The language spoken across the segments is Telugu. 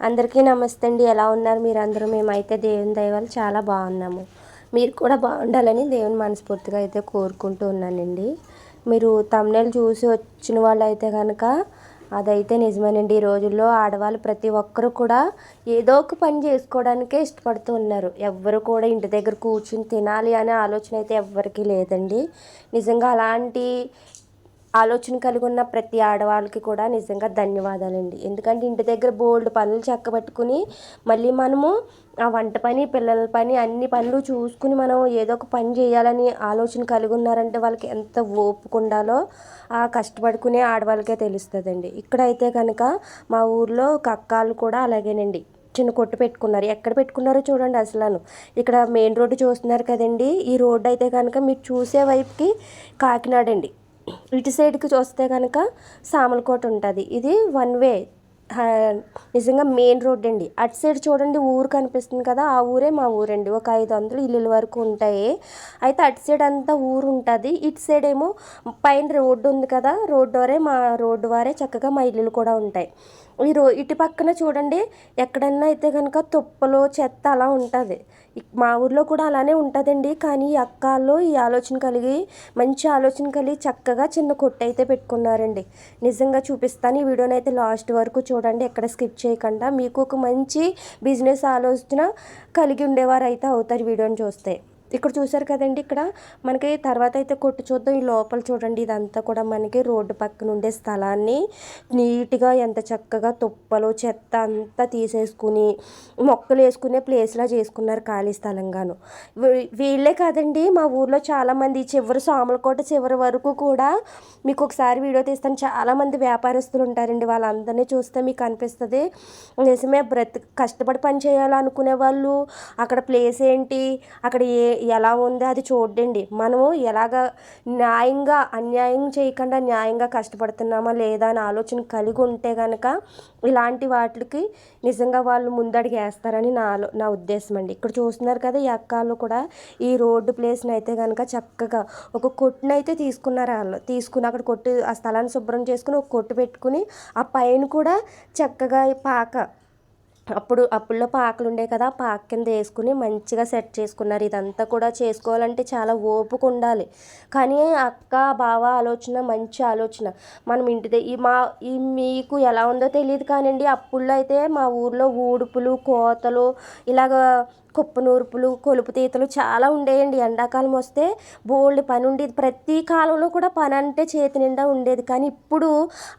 అందరికీ నమస్తే అండి. ఎలా ఉన్నారు మీరు అందరూ మేమైతే దేవుని దైవాలు చాలా బాగున్నాము. మీరు కూడా బాగుండాలని దేవుని మనస్ఫూర్తిగా అయితే కోరుకుంటూ ఉన్నానండి. మీరు తమ్నేలు చూసి వచ్చిన వాళ్ళు అయితే కనుక అదైతే నిజమేనండి. ఈ రోజుల్లో ఆడవాళ్ళు ప్రతి ఒక్కరు కూడా ఏదో ఒక పని చేసుకోవడానికే ఇష్టపడుతూ ఉన్నారు. ఎవ్వరు కూడా ఇంటి దగ్గర కూర్చుని తినాలి అనే ఆలోచన అయితే ఎవ్వరికీ లేదండి. నిజంగా అలాంటి ఆలోచన కలిగి ఉన్న ప్రతి ఆడవాళ్ళకి కూడా నిజంగా ధన్యవాదాలండి. ఎందుకంటే ఇంటి దగ్గర బోల్డ్ పనులు చక్కబెట్టుకుని మళ్ళీ మనము ఆ వంట పని పిల్లల పని అన్ని పనులు చూసుకుని మనం ఏదో ఒక పని చేయాలని ఆలోచన కలిగి ఉన్నారంటే వాళ్ళకి ఎంత ఓపుకుండాలో ఆ కష్టపడుకునే ఆడవాళ్ళకే తెలుస్తుందండి. ఇక్కడైతే కనుక మా ఊర్లో కక్కాలు కూడా అలాగేనండి. చిన్న కొట్టు పెట్టుకున్నారు. ఎక్కడ పెట్టుకున్నారో చూడండి అసలు ఇక్కడ మెయిన్ రోడ్డు చూస్తున్నారు కదండి. ఈ రోడ్డు అయితే కనుక మీరు చూసే వైపుకి కాకినాడ అండి ఇటు సైడ్కి చూస్తే కనుక సామలకోట ఉంటుంది. ఇది వన్ వే. నిజంగా మెయిన్ రోడ్ అండి. అటు సైడ్ చూడండి ఊరు కనిపిస్తుంది కదా ఆ ఊరే మా ఊరండి. ఒక ఐదు వందలు ఇల్లుల వరకు ఉంటాయి. అయితే అటు సైడ్ అంతా ఊరు ఉంటుంది. ఇటు సైడ్ ఏమో పైన రోడ్డు ఉంది కదా రోడ్డు వారే మా రోడ్డు వారే చక్కగా మా ఇల్లులు కూడా ఉంటాయి. ఈ రో ఇటు పక్కన చూడండి ఎక్కడన్నా అయితే కనుక తుప్పలు చెత్త అలా ఉంటుంది. మా ఊర్లో కూడా అలానే ఉంటుందండి. కానీ ఈ ఈ ఆలోచన కలిగి మంచి ఆలోచన కలిగి చక్కగా చిన్న కొట్టు అయితే పెట్టుకున్నారండి. నిజంగా చూపిస్తాను. ఈ వీడియోని అయితే లాస్ట్ వరకు చూడండి. ఎక్కడ స్కిప్ చేయకుండా మీకు ఒక మంచి బిజినెస్ ఆలోచన కలిగి ఉండేవారు అయితే అవుతారు వీడియోని చూస్తే. ఇక్కడ చూసారు కదండి ఇక్కడ మనకి తర్వాత అయితే కొట్టు చూద్దాం. ఈ లోపల చూడండి ఇదంతా కూడా మనకి రోడ్డు పక్కన ఉండే స్థలాన్ని నీట్గా ఎంత చక్కగా తుప్పలు చెత్త అంతా తీసేసుకుని మొక్కలు వేసుకునే ప్లేస్లా చేసుకున్నారు ఖాళీ స్థలంగాను. వీ- వీళ్ళే కాదండి మా ఊర్లో చాలామంది చివరి సామలకోట చివరి వరకు కూడా మీకు ఒకసారి వీడియో తీస్తాను. చాలామంది వ్యాపారస్తులు ఉంటారండి వాళ్ళందరినీ చూస్తే మీకు అనిపిస్తుంది నిజమే బ్రతి కష్టపడి పని చేయాలనుకునే వాళ్ళు అక్కడ ప్లేస్ ఏంటి అక్కడ ఏ ఎలా ఉంది అది చూడండి. మనము ఎలాగ న్యాయంగా అన్యాయం చేయకుండా న్యాయంగా కష్టపడుతున్నామా లేదా అని ఆలోచన కలిగి ఉంటే కనుక ఇలాంటి వాటికి నిజంగా వాళ్ళు ముందడుగు వేస్తారని నా నా ఉద్దేశం అండి. ఇక్కడ చూస్తున్నారు కదా ఈ అక్కాలు కూడా ఈ రోడ్డు ప్లేస్ని అయితే కనుక చక్కగా ఒక కొట్టును అయితే తీసుకున్నారు వాళ్ళు. తీసుకుని అక్కడ కొట్టు ఆ స్థలాన్ని శుభ్రం చేసుకుని ఒక కొట్టు పెట్టుకుని ఆ పైన కూడా చక్కగా పాక అప్పుడు అప్పుల్లో పాకలు ఉండే కదా పాక కింద వేసుకుని మంచిగా సెట్ చేసుకున్నారు. ఇదంతా కూడా చేసుకోవాలంటే చాలా ఓపిక ఉండాలి. కానీ అక్క బావ ఆలోచన మంచి ఆలోచన. మనం ఇంటి దగ్గర ఈ మా ఈ మీకు ఎలా ఉందో తెలియదు కానివ్వండి అప్పుల్లో అయితే మా ఊర్లో ఊడుపులు కోతలు ఇలాగ కుప్ప నూర్పులు కొలుపు తీతలు చాలా ఉండేయండి. ఎండాకాలం వస్తే బోల్డ్ పని ఉండేది. ప్రతి కాలంలో కూడా పని అంటే చేతి నిండా ఉండేది. కానీ ఇప్పుడు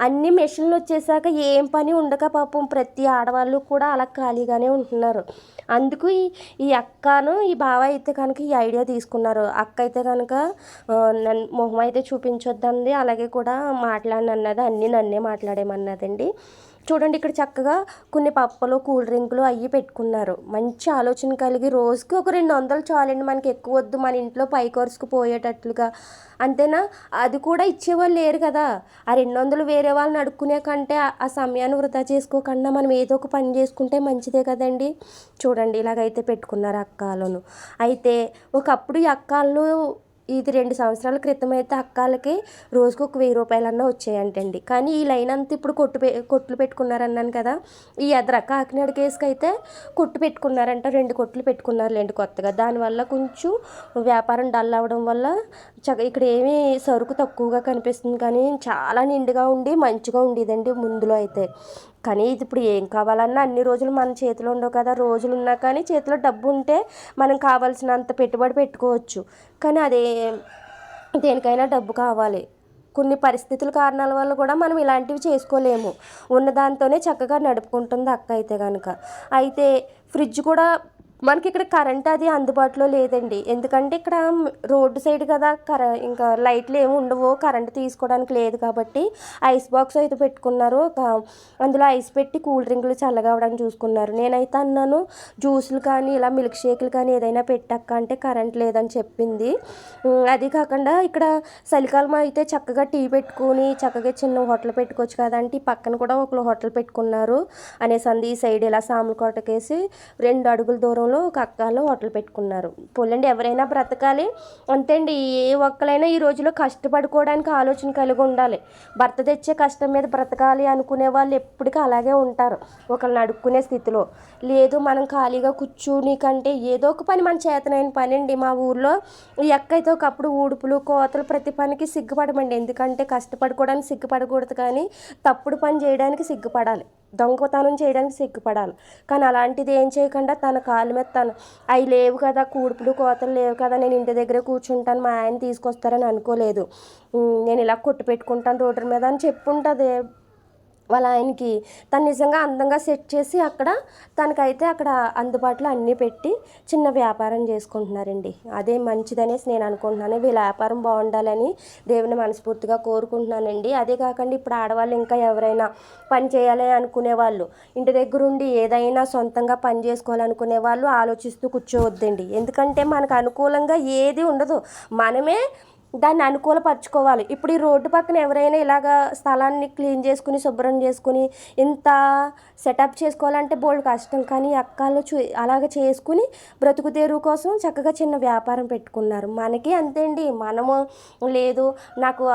అన్ని మెషిన్లు వచ్చేసాక ఏం పని ఉండక పాపం ప్రతి ఆడవాళ్ళు కూడా అలా ఖాళీగానే ఉంటున్నారు. అందుకు ఈ ఈ అక్కను ఈ బావ అయితే కనుక ఈ ఐడియా తీసుకున్నారు. అక్క అయితే కనుక నన్ను మొహం అయితే చూపించొద్దండి అలాగే కూడా మాట్లాడనన్నది అన్నీ నన్నే మాట్లాడేమన్నదండి. చూడండి ఇక్కడ చక్కగా కొన్ని పప్పలు కూల్ డ్రింకులు అవి పెట్టుకున్నారు. మంచి ఆలోచన కలిగి రోజుకి ఒక రెండు వందలు చాలండి. మనకి ఎక్కువ వద్దు మన ఇంట్లో పైకొరుసుకు పోయేటట్లుగా. అంతేనా? అది కూడా ఇచ్చేవాళ్ళు లేరు కదా. ఆ రెండు వందలు వేరే వాళ్ళని అడుక్కునే కంటే ఆ- సమయాన్ని వృధా చేసుకోకుండా మనం ఏదో ఒక పని చేసుకుంటే మంచిదే కదండి. చూడండి ఇలాగైతే పెట్టుకున్నారు అక్కాలను. అయితే ఒకప్పుడు ఈ అక్కాళ్ళు ఇది రెండు సంవత్సరాల క్రితం అయితే అక్కాలకి రోజుకు ఒక వెయ్యి రూపాయలన్నా వచ్చాయంటండి. కానీ ఈ లైన్ అంతా ఇప్పుడు కొట్టు పె కొట్లు పెట్టుకున్నారన్నాను కదా ఈ ఎదర కాకినాడ కేసుకి అయితే కొట్టు పెట్టుకున్నారంట రెండు కొట్లు పెట్టుకున్నారులేండి కొత్తగా. దానివల్ల కొంచెం వ్యాపారం డల్ అవ్వడం వల్ల చక్క ఇక్కడ ఏమీ సరుకు తక్కువగా కనిపిస్తుంది కానీ చాలా నిండుగా ఉండి మంచిగా ఉండేదండి ముందులో అయితే. కానీ ఇది ఇప్పుడు ఏం కావాలన్నా అన్ని రోజులు మన చేతిలో ఉండవు కదా. రోజులు ఉన్నా కానీ చేతిలో డబ్బు ఉంటే మనం కావాల్సినంత పెట్టుబడి పెట్టుకోవచ్చు. కానీ అదే దేనికైనా డబ్బు కావాలి. కొన్ని పరిస్థితుల కారణాల వల్ల కూడా మనం ఇలాంటివి చేసుకోలేము. ఉన్న దాంతోనే చక్కగా నడుపుకుంటుంది అక్క అయితే కనుక అయితే ఫ్రిడ్జ్ కూడా మనకి ఇక్కడ కరెంట్ అది అందుబాటులో లేదండి. ఎందుకంటే ఇక్కడ రోడ్డు సైడ్ కదా కర ఇంకా లైట్లు ఏమి ఉండవు. కరెంట్ తీసుకోవడానికి లేదు కాబట్టి ఐస్ బాక్స్ అయితే పెట్టుకున్నారు. ఒక అందులో ఐస్ పెట్టి కూల్ డ్రింకులు చల్లగా అవడానికి చూసుకున్నారు. నేనైతే అన్నాను జ్యూసులు కానీ ఇలా మిల్క్ షేక్లు కానీ ఏదైనా పెట్టక్క అంటే కరెంట్ లేదని చెప్పింది. అదే అది కాకుండా ఇక్కడ చలికాలం అయితే చక్కగా టీ పెట్టుకుని చక్కగా చిన్న హోటల్ పెట్టుకోవచ్చు కదంటే పక్కన కూడా ఒకరు హోటల్ పెట్టుకున్నారు. అనేసి అంది ఈ సైడ్ ఇలా సాములకోటకేసి రెండు అడుగుల దూరం తమ్ముళ్ళు ఒక అక్కలు హోటల్ పెట్టుకున్నారు. పోలండి ఎవరైనా బ్రతకాలి అంతే అండి ఏ ఒక్కలైనా ఈ రోజులో కష్టపడుకోవడానికి ఆలోచన కలిగి ఉండాలి. భర్త తెచ్చే కష్టం మీద బ్రతకాలి అనుకునే వాళ్ళు ఎప్పటికీ అలాగే ఉంటారు. ఒకళ్ళని అడుక్కునే స్థితిలో. లేదు మనం ఖాళీగా కూర్చుని కంటే ఏదో ఒక పని మన చేతనైన పని అండి మా ఊర్లో ఈ అక్క అయితే ఒకప్పుడు ఊడుపులు కోతలు ప్రతి పనికి సిగ్గుపడమండి. ఎందుకంటే కష్టపడుకోవడానికి సిగ్గుపడకూడదు కానీ తప్పుడు పని చేయడానికి సిగ్గుపడాలి. దొంగతనం చేయడానికి సిగ్గుపడాలి. కానీ అలాంటిది ఏం చేయకుండా తన కాళ్ళ మీద తను అవి లేవు కదా కూడుపులు కోతలు లేవు కదా నేను ఇంటి దగ్గరే కూర్చుంటాను మా ఆయన తీసుకొస్తారని అనుకోలేదు. నేను ఇలా కొట్టు పెట్టుకుంటాను రోడ్డు మీద అని చెప్పుంటుంది. వాళ్ళ ఆయనకి తను నిజంగా అందంగా సెట్ చేసి అక్కడ తనకైతే అక్కడ అందుబాటులో అన్నీ పెట్టి చిన్న వ్యాపారం చేసుకుంటున్నారండి. అదే మంచిదనేసి నేను అనుకుంటున్నాను. వీళ్ళ వ్యాపారం బాగుండాలని దేవుని మనస్ఫూర్తిగా కోరుకుంటున్నానండి. అదే కాకుండా ఇప్పుడు ఆడవాళ్ళు ఇంకా ఎవరైనా పని చేయాలి అనుకునే వాళ్ళు ఇంటి దగ్గర ఉండి ఏదైనా సొంతంగా పని చేసుకోవాలనుకునే వాళ్ళు ఆలోచిస్తూ కూర్చోవద్దండి. ఎందుకంటే మనకు అనుకూలంగా ఏది ఉండదు. మనమే దాన్ని అనుకూలపరచుకోవాలి. ఇప్పుడు ఈ రోడ్డు పక్కన ఎవరైనా ఇలాగ స్థలాన్ని క్లీన్ చేసుకుని శుభ్రం చేసుకుని ఇంత సెటప్ చేసుకోవాలంటే బోల్డ్ కష్టం. కానీ అక్కలు చూ అలాగ చేసుకుని బ్రతుకు తెరువు కోసం చక్కగా చిన్న వ్యాపారం పెట్టుకున్నారు. మనకి అంతే అండి. మనము లేదు నాకు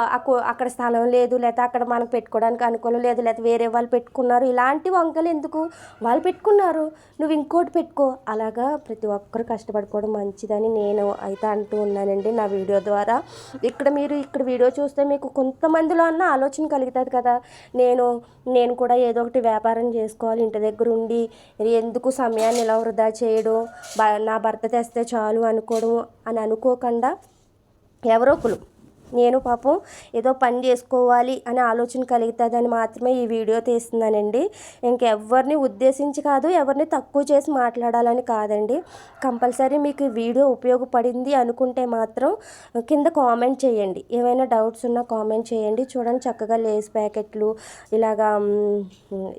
అక్కడ స్థలం లేదు లేకపోతే అక్కడ మనం పెట్టుకోవడానికి అనుకూలం లేదు లేకపోతే వేరే వాళ్ళు పెట్టుకున్నారు. ఇలాంటి వంకలు ఎందుకు? వాళ్ళు పెట్టుకున్నారు. నువ్వు ఇంకోటి పెట్టుకో. అలాగా ప్రతి ఒక్కరు కష్టపడుకోవడం మంచిదని నేను అయితే అంటూ ఉన్నానండి నా వీడియో ద్వారా. ఇక్కడ మీరు ఇక్కడ వీడియో చూస్తే మీకు కొంతమందిలో అన్న ఆలోచన కలుగుతుంది కదా. నేను నేను కూడా ఏదో ఒకటి వ్యాపారం చేసుకోవాలి ఇంటి దగ్గర ఉండి ఎందుకు సమయాన్ని ఇలా వృధా చేయడం నా భర్త తెస్తే చాలు అనుకోవడం అని అనుకోకుండా ఎవరో ఒకరు నేను పాపం ఏదో పని చేసుకోవాలి అనే ఆలోచన కలుగుతుందని మాత్రమే ఈ వీడియో తీస్తున్నానండి. ఇంకెవరిని ఉద్దేశించి కాదు ఎవరిని తక్కువ చేసి మాట్లాడాలని కాదండి. కంపల్సరీ మీకు ఈ వీడియో ఉపయోగపడింది అనుకుంటే మాత్రం కింద కామెంట్ చేయండి. ఏమైనా డౌట్స్ ఉన్నా కామెంట్ చేయండి. చూడండి చక్కగా లేస్ ప్యాకెట్లు ఇలాగా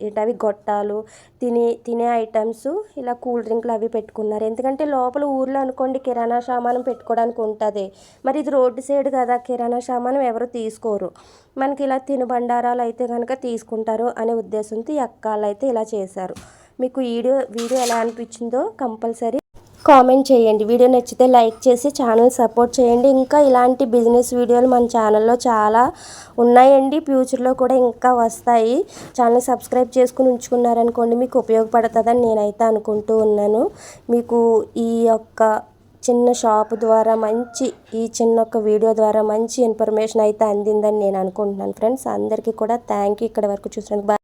ఏంటవి గొట్టాలు తినే తినే ఐటమ్స్ ఇలా కూల్ డ్రింక్లు అవి పెట్టుకున్నారు. ఎందుకంటే లోపల ఊర్లో అనుకోండి కిరాణా సామానం పెట్టుకోవడానికి ఉంటుంది. మరి ఇది రోడ్డు సైడ్ కదా కిరాణా సామానం ఎవరు తీసుకోరు. మనకి ఇలా తినుబండారాలు అయితే కనుక తీసుకుంటారు అనే ఉద్దేశంతో ఈ అయితే ఇలా చేశారు. మీకు వీడియో వీడియో ఎలా అనిపించిందో కంపల్సరీ కామెంట్ చేయండి. వీడియో నచ్చితే లైక్ చేసి ఛానల్ సపోర్ట్ చేయండి. ఇంకా ఇలాంటి బిజినెస్ వీడియోలు మన ఛానల్లో చాలా ఉన్నాయండి. ఫ్యూచర్లో కూడా ఇంకా వస్తాయి. ఛానల్ సబ్స్క్రైబ్ చేసుకుని ఉంచుకున్నారనుకోండి మీకు ఉపయోగపడుతుందని నేనైతే అనుకుంటూ ఉన్నాను. మీకు ఈ యొక్క చిన్న షాప్ ద్వారా మంచి ఈ చిన్న ఒక వీడియో ద్వారా మంచి ఇన్ఫర్మేషన్ అయితే అందిందని నేను అనుకుంటున్నాను ఫ్రెండ్స్. అందరికీ కూడా థ్యాంక్ యూ ఇక్కడ వరకు చూసినందుకు. బాయ్